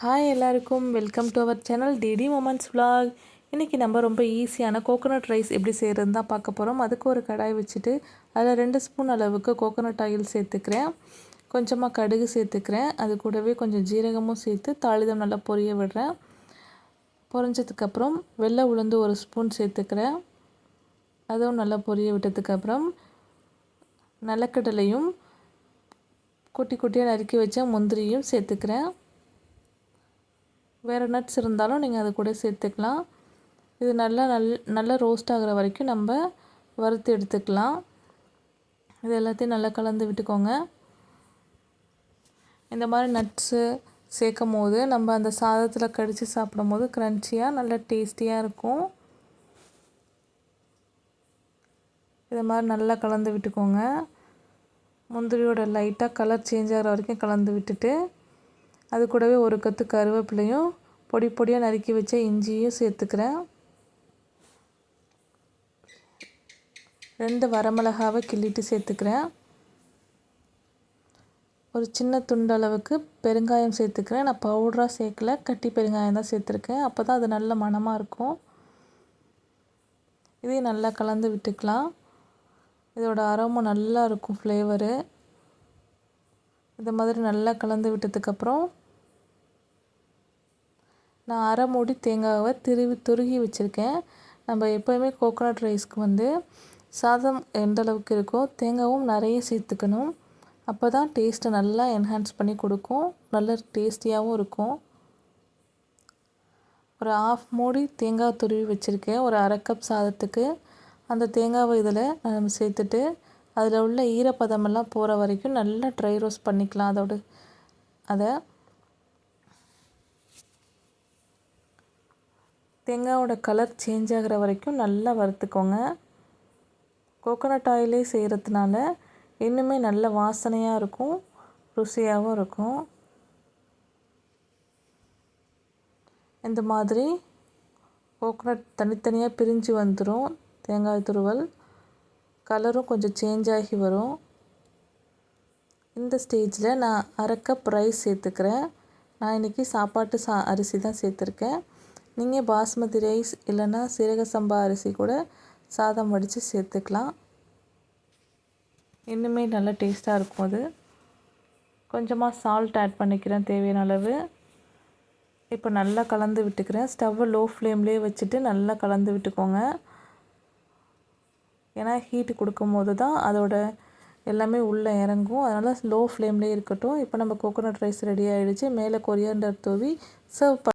Hi எல்லாருக்கும் welcome to our channel DD moments vlog இன்றைக்கி நம்ம ரொம்ப ஈஸியான கோகோனட் ரைஸ் எப்படி செய்கிறது தான் பார்க்க போகிறோம் அதுக்கு ஒரு கடாய் வச்சுட்டு அதில் ரெண்டு ஸ்பூன் அளவுக்கு கோகோனட் ஆயில் சேர்த்துக்கிறேன். கொஞ்சமாக கடுகு சேர்த்துக்கிறேன். அது கூடவே கொஞ்சம் ஜீரகமும் சேர்த்து தாளிதம் நல்லா பொரிய விடுறேன். பொரிஞ்சதுக்கப்புறம் வெள்ளை உளுந்து ஒரு ஸ்பூன் சேர்த்துக்கிறேன். அதுவும் நல்லா பொரிய விட்டதுக்கப்புறம் நிலக்கடலையும் குட்டி குட்டியாக நறுக்கி வச்ச முந்திரியும் சேர்த்துக்கிறேன். வேறு நட்ஸ் இருந்தாலும் நீங்கள் அது கூட சேர்த்துக்கலாம். இது நல்லா நல் நல்லா ரோஸ்ட் ஆகிற வரைக்கும் நம்ம வறுத்து எடுத்துக்கலாம். இது எல்லாத்தையும் நல்லா கலந்து விட்டுக்கோங்க. இந்த மாதிரி நட்ஸு சேர்க்கும் போது நம்ம அந்த சாதத்தில் கடித்து சாப்பிடும் போது க்ரன்ச்சியாக நல்லா டேஸ்டியாக இருக்கும். இதை மாதிரி நல்லா கலந்து விட்டுக்கோங்க. முந்திரியோட லைட்டாக கலர் சேஞ்ச் ஆகிற வரைக்கும் கலந்து விட்டுட்டு அது கூடவே ஒரு கத்து கருவேப்பிலையும் பொடி பொடியாக நறுக்கி வச்ச இஞ்சியும் சேர்த்துக்கிறேன். ரெண்டு வரமிளகாவை கிள்ளிட்டு சேர்த்துக்கிறேன். ஒரு சின்ன துண்டு அளவுக்கு பெருங்காயம் சேர்த்துக்கிறேன். நான் பவுடராக சேர்க்கல கட்டி பெருங்காயம் தான் சேர்த்துருக்கேன். அப்போ தான் அது நல்ல மணமாக இருக்கும். இதையும் நல்லா கலந்து விட்டுக்கலாம். இதோட அரோமும் நல்லா இருக்கும் ஃப்ளேவரு இந்த மாதிரி நல்லா கலந்து விட்டதுக்கப்புறம் நான் அரை மூடி தேங்காவை திருவி துருகி வச்சுருக்கேன். நம்ம எப்போயுமே கோகோனட் ரைஸ்க்கு வந்து சாதம் எந்த அளவுக்கு இருக்கோ தேங்காவும் நிறைய சேர்த்துக்கணும். அப்போ தான் டேஸ்ட்டை நல்லா என்ஹான்ஸ் பண்ணி கொடுக்கும். நல்ல டேஸ்டியாகவும் இருக்கும். ஒரு ஆஃப் மூடி தேங்காய் துருவி வச்சுருக்கேன். ஒரு அரை கப் சாதத்துக்கு அந்த தேங்காவை இதில் நம்ம சேர்த்துட்டு அதில் உள்ள ஈரப்பதமெல்லாம் போகிற வரைக்கும் நல்லா ட்ரை ரோஸ்ட் பண்ணிக்கலாம் அதோட. அதை தேங்காயோட கலர் சேஞ்ச் ஆகிற வரைக்கும் நல்லா வறுத்துக்கோங்க. கோகோனட் ஆயிலே செய்கிறதுனால இன்னுமே நல்ல வாசனையாக இருக்கும் ருசியாகவும் இருக்கும். இந்த மாதிரி கோகோனட் தனித்தனியாக பிரிஞ்சு வந்துடும் தேங்காய் துருவல். கலரும் கொஞ்சம் சேஞ்ச் ஆகி வரும். இந்த ஸ்டேஜில் நான் அரை கப் ரைஸ் சேர்த்துக்கிறேன். நான் இன்றைக்கி சாப்பாட்டு சா அரிசி தான் சேர்த்துருக்கேன். நீங்கள் பாஸ்மதி ரைஸ் இல்லைன்னா சீரக சம்பா அரிசி கூட சாதம் வடித்து சேர்த்துக்கலாம். இன்னுமே நல்லா டேஸ்ட்டாக இருக்கும் அது. கொஞ்சமாக சால்ட் ஆட் பண்ணிக்கிறேன் தேவையான அளவு. இப்போ நல்லா கலந்து விட்டுக்கிறேன். ஸ்டவ்வை லோ ஃப்ளேம்லேயே வச்சுட்டு நல்லா கலந்து விட்டுக்கோங்க. ஏன்னா ஹீட்டு கொடுக்கும் போது தான் அதோட எல்லாமே உள்ளே இறங்கும். அதனால் லோ ஃப்ளேம்லேயே இருக்கட்டும். இப்போ நம்ம கோகோனட் ரைஸ் ரெடி ஆகிடுச்சு மேலே கொரியாண்டர் தூவி சர்வ்